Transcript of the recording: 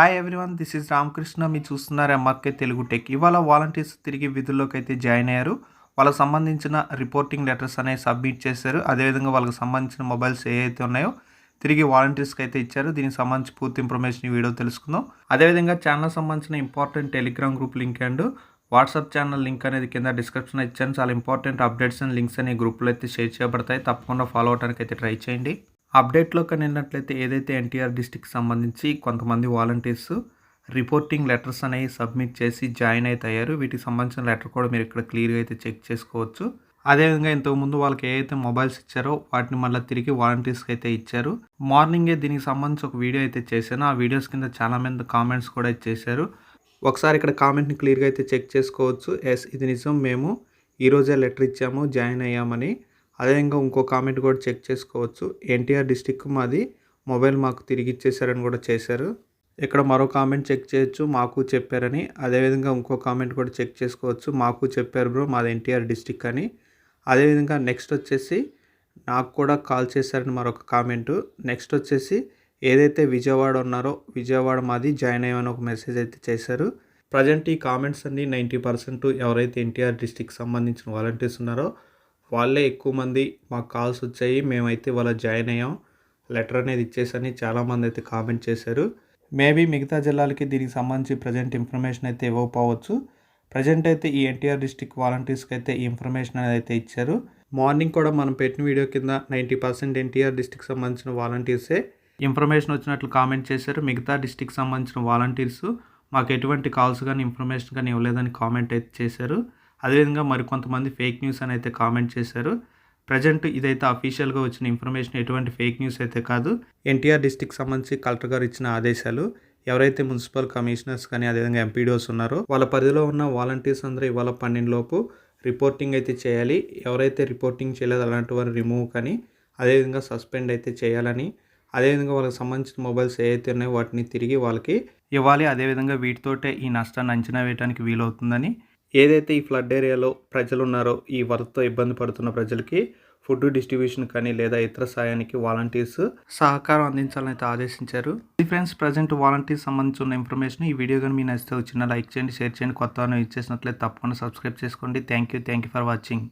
Hi everyone this is Ramakrishna మీరు చూస్తున్నారు MRK Telugu tech ఇవాళ వాలంటీర్స్ తిరిగి విధుల్లోకి అయితే జాయిన్ అయ్యారు. వాళ్ళకి సంబంధించిన రిపోర్టింగ్ లెటర్స్ అనేవి సబ్మిట్ చేశారు. అదేవిధంగా వాళ్ళకి సంబంధించిన మొబైల్స్ ఏవైతే ఉన్నాయో తిరిగి వాలంటీర్స్కి అయితే ఇచ్చారు. దీనికి సంబంధించి పూర్తి ఇన్ఫర్మేషన్ ఈ వీడియో తెలుసుకుందాం. అదేవిధంగా ఛానల్ సంబంధించిన important Telegram group link and WhatsApp channel link అనేది కింద డిస్క్రిప్షన్ ఇచ్చాను. చాలా ఇంపార్టెంట్ అప్డేట్స్ అండ్ లింక్స్ అనే గ్రూప్లో అయితే షేర్ చేయబడతాయి. తప్పకుండా ఫాలో అవడానికి అయితే ట్రై చేయండి. అప్డేట్లో వెళ్ళినట్లయితే ఏదైతే ఎన్టీఆర్ డిస్టిక్ సంబంధించి కొంతమంది వాలంటీర్స్ రిపోర్టింగ్ లెటర్స్ అనేవి సబ్మిట్ చేసి జాయిన్ అయితే అయ్యారు వీటికి సంబంధించిన లెటర్ కూడా మీరు ఇక్కడ క్లియర్గా అయితే చెక్ చేసుకోవచ్చు. అదేవిధంగా ఇంతకుముందు వాళ్ళకి ఏదైతే మొబైల్స్ ఇచ్చారో వాటిని మళ్ళీ తిరిగి వాలంటీర్స్కి అయితే ఇచ్చారు. మార్నింగే దీనికి సంబంధించి ఒక వీడియో అయితే చేశాను. ఆ వీడియోస్ కింద చాలా మంది కామెంట్స్ కూడా చేశారు. ఒకసారి ఇక్కడ కామెంట్ని క్లియర్గా అయితే చెక్ చేసుకోవచ్చు. ఎస్ ఇది నిజం. మేము ఈరోజే లెటర్ ఇచ్చాము. జాయిన్ అయ్యామని అదేవిధంగా ఇంకో కామెంట్ కూడా చెక్ చేసుకోవచ్చు. ఎన్టీఆర్ డిస్టిక్ మాది మొబైల్ మాకు తిరిగి ఇచ్చేసారని కూడా చేశారు. ఇక్కడ మరో కామెంట్ చెక్ చేయొచ్చు మాకు చెప్పారని. అదేవిధంగా ఇంకో కామెంట్ కూడా చెక్ చేసుకోవచ్చు మాకు చెప్పారు బ్రో మాది ఎన్టీఆర్ డిస్టిక్ అని. అదేవిధంగా నెక్స్ట్ వచ్చేసి నాకు కూడా కాల్ చేశారని మరొక కామెంటు నెక్స్ట్ వచ్చేసి ఏదైతే విజయవాడ ఉన్నారో విజయవాడ మాది జాయిన్ అయ్యామని ఒక మెసేజ్ అయితే చేశారు. ప్రజెంట్ ఈ కామెంట్స్ అన్ని నైంటీ పర్సెంట్ ఎవరైతే ఎన్టీఆర్ డిస్టిక్ సంబంధించిన వాలంటీర్స్ ఉన్నారో వాళ్ళే ఎక్కువ మంది మాకు కాల్స్ వచ్చాయి మేమైతే వాళ్ళ జాయిన్ అయ్యాం. లెటర్ అనేది ఇచ్చేసని చాలామంది అయితే కామెంట్ చేశారు. మేబీ మిగతా జిల్లాలకి దీనికి సంబంధించి ప్రజెంట్ ఇన్ఫర్మేషన్ అయితే ఇవ్వకపోవచ్చు. ప్రజెంట్ అయితే ఈ ఎన్టీఆర్ డిస్టిక్ వాలంటీర్స్కి అయితే ఈ ఇన్ఫర్మేషన్ అనేది అయితే ఇచ్చారు. మార్నింగ్ కూడా మనం పెట్టిన వీడియో కింద నైంటీ పర్సెంట్ ఎన్టీఆర్ డిస్టిక్ సంబంధించిన వాలంటీర్సే ఇన్ఫర్మేషన్ వచ్చినట్లు కామెంట్ చేశారు. మిగతా డిస్టిక్ సంబంధించిన వాలంటీర్స్ మాకు ఎటువంటి కాల్స్ కానీ ఇన్ఫర్మేషన్ కానీ ఇవ్వలేదని కామెంట్ అయితే చేశారు. అదేవిధంగా మరికొంతమంది ఫేక్ న్యూస్ అని అయితే కామెంట్ చేశారు. ప్రజెంట్ ఇదైతే అఫీషియల్గా వచ్చిన ఇన్ఫర్మేషన్ ఎటువంటి ఫేక్ న్యూస్ అయితే కాదు. ఎన్టీఆర్ డిస్టిక్ సంబంధించి కలెక్టర్ గారు ఇచ్చిన ఆదేశాలు ఎవరైతే మున్సిపల్ కమిషనర్స్ కానీ అదేవిధంగా ఎంపీడీఓస్ ఉన్నారో వాళ్ళ పరిధిలో ఉన్న వాలంటీర్స్ అందరూ ఇవాళ పన్నెండులోపు రిపోర్టింగ్ అయితే చేయాలి. ఎవరైతే రిపోర్టింగ్ చేయలేదు అలాంటి వారు రిమూవ్ కానీ అదేవిధంగా సస్పెండ్ అయితే చేయాలని అదేవిధంగా వాళ్ళకి సంబంధించిన మొబైల్స్ ఏవైతే ఉన్నాయో వాటిని తిరిగి వాళ్ళకి ఇవ్వాలి. అదేవిధంగా వీటితోటే ఈ నష్టాన్ని అంచనా వేయడానికి వీలవుతుందని ఏదైతే ఈ ఫ్లడ్ ఏరియాలో ప్రజలు ఉన్నారో ఈ వరదతో ఇబ్బంది పడుతున్న ప్రజలకి ఫుడ్ డిస్ట్రిబ్యూషన్ కానీ లేదా ఇతర సాయానికి వాలంటీర్స్ సహకారం అందించాలని అయితే ఆదేశించారు. ఇది ఫ్రెండ్స్ ప్రజెంట్ వాలంటీర్స్ సంబంధించి ఉన్న ఇన్ఫర్మేషన్ ఈ వీడియో కానీ మీ నచ్చితే వచ్చిన లైక్ చేయండి షేర్ చేయండి. కొత్త ఇచ్చేసినట్లయితే తప్పకుండా సబ్స్క్రైబ్ చేసుకోండి. Thank you. Thank you for watching.